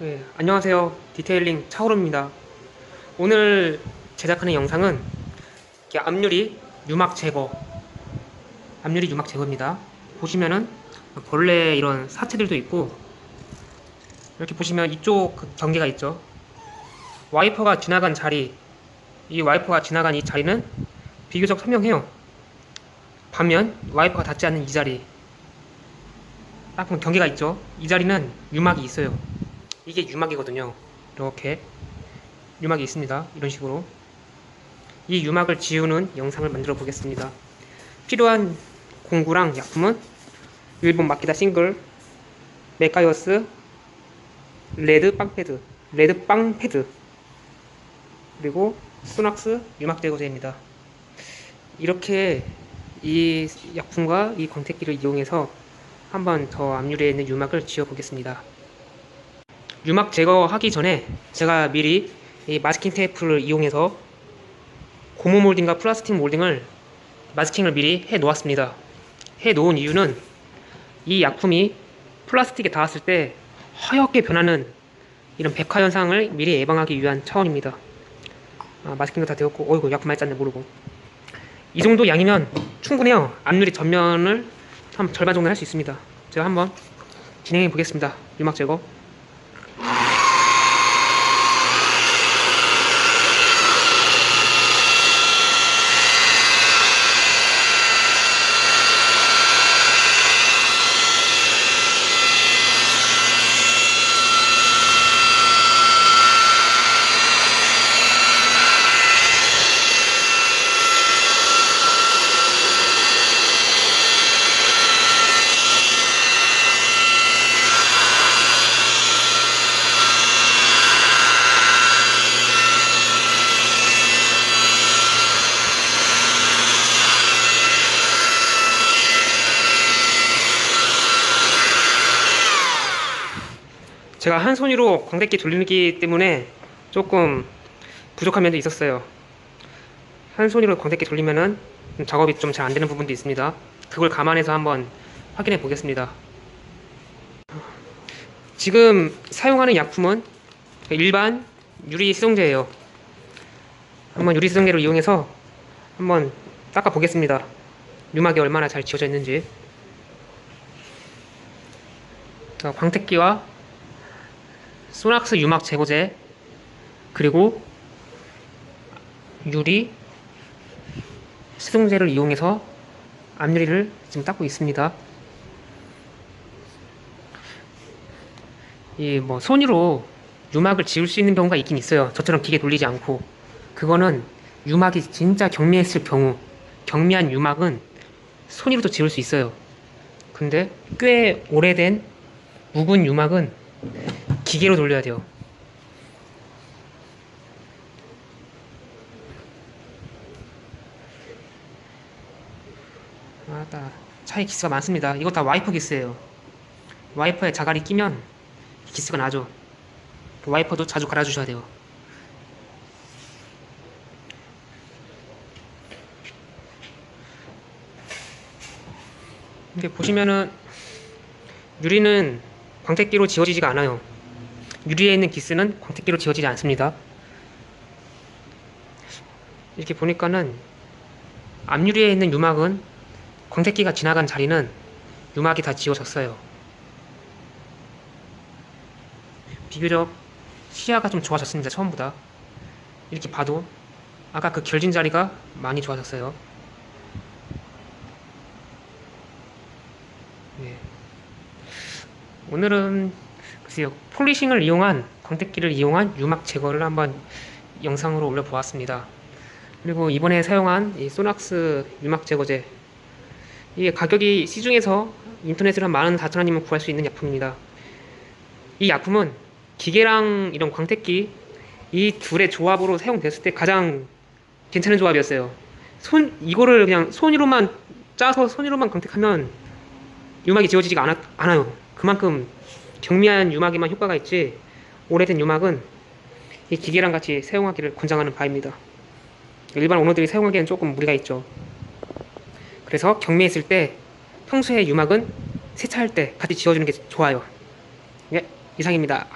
네, 안녕하세요. 디테일링 차오르입니다. 오늘 제작하는 영상은 앞유리 유막 제거, 앞유리 유막 제거입니다. 보시면은 벌레 이런 사체들도 있고 이렇게 보시면 이쪽 그 경계가 있죠. 와이퍼가 지나간 자리, 이 와이퍼가 지나간 이 자리는 비교적 선명해요. 반면 와이퍼가 닿지 않는 이 자리, 딱 보면 경계가 있죠. 이 자리는 유막이 있어요. 이게 유막이거든요. 이렇게 유막이 있습니다. 이런 식으로 이 유막을 지우는 영상을 만들어 보겠습니다. 필요한 공구랑 약품은 일본 마키다 싱글, 메카이어스, 레드 빵패드, 레드 빵 패드, 그리고 수낙스 유막 제거제입니다. 이렇게 이 약품과 이 광택기를 이용해서 한번 더 앞유리에 있는 유막을 지워 보겠습니다. 유막 제거하기 전에 제가 미리 이 마스킹 테이프를 이용해서 고무 몰딩과 플라스틱 몰딩을 마스킹을 미리 해 놓았습니다. 해 놓은 이유는 이 약품이 플라스틱에 닿았을 때 하얗게 변하는 이런 백화 현상을 미리 예방하기 위한 차원입니다. 아, 마스킹도 다 되었고, 어이구 약품 많이 짰네 모르고. 이 정도 양이면 충분해요. 앞유리 전면을 한 절반 정도 할 수 있습니다. 제가 한번 진행해 보겠습니다. 유막 제거. 제가 한 손으로 광택기 돌리기 때문에 조금 부족한 면도 있었어요. 한 손으로 광택기 돌리면은 좀 작업이 좀 잘 안 되는 부분도 있습니다. 그걸 감안해서 한번 확인해 보겠습니다. 지금 사용하는 약품은 일반 유리 수정제예요. 한번 유리 수정제를 이용해서 한번 닦아 보겠습니다. 유막이 얼마나 잘 지워져 있는지. 자, 광택기와 소낙스 유막 제거제 그리고 유리 수정제를 이용해서 앞유리를 지금 닦고 있습니다. 이 뭐 손으로 유막을 지울 수 있는 경우가 있긴 있어요. 저처럼 기계 돌리지 않고 그거는 유막이 진짜 경미했을 경우 경미한 유막은 손으로도 지울 수 있어요. 근데 꽤 오래된 묵은 유막은 기계로 돌려야 돼요. 아따 차에 기스가 많습니다. 이거 다 와이퍼 기스예요. 와이퍼에 자갈이 끼면 기스가 나죠. 그 와이퍼도 자주 갈아주셔야 돼요. 이게 보시면은 유리는 광택기로 지워지지가 않아요. 유리에 있는 기스는 광택기로 지워지지 않습니다. 이렇게 보니까는 앞유리에 있는 유막은 광택기가 지나간 자리는 유막이 다 지워졌어요. 비교적 시야가 좀 좋아졌습니다. 처음보다. 이렇게 봐도 아까 그 결진 자리가 많이 좋아졌어요. 네. 오늘은 글쎄요 폴리싱을 이용한 광택기를 이용한 유막 제거를 한번 영상으로 올려보았습니다. 그리고 이번에 사용한 이 소낙스 유막 제거제 이게 가격이 시중에서 인터넷으로 한 만원 4천원이면 구할 수 있는 약품입니다. 이 약품은 기계랑 이런 광택기 이 둘의 조합으로 사용됐을 때 가장 괜찮은 조합이었어요. 손 이거를 그냥 손으로만 짜서 손으로만 광택하면 유막이 지워지지가 않아, 않아요. 그만큼 경미한 유막에만 효과가 있지 오래된 유막은 이 기계랑 같이 사용하기를 권장하는 바입니다. 일반 오너들이 사용하기에는 조금 무리가 있죠. 그래서 경미했을 때 평소에 유막은 세차할 때 같이 지워주는 게 좋아요. 예, 이상입니다.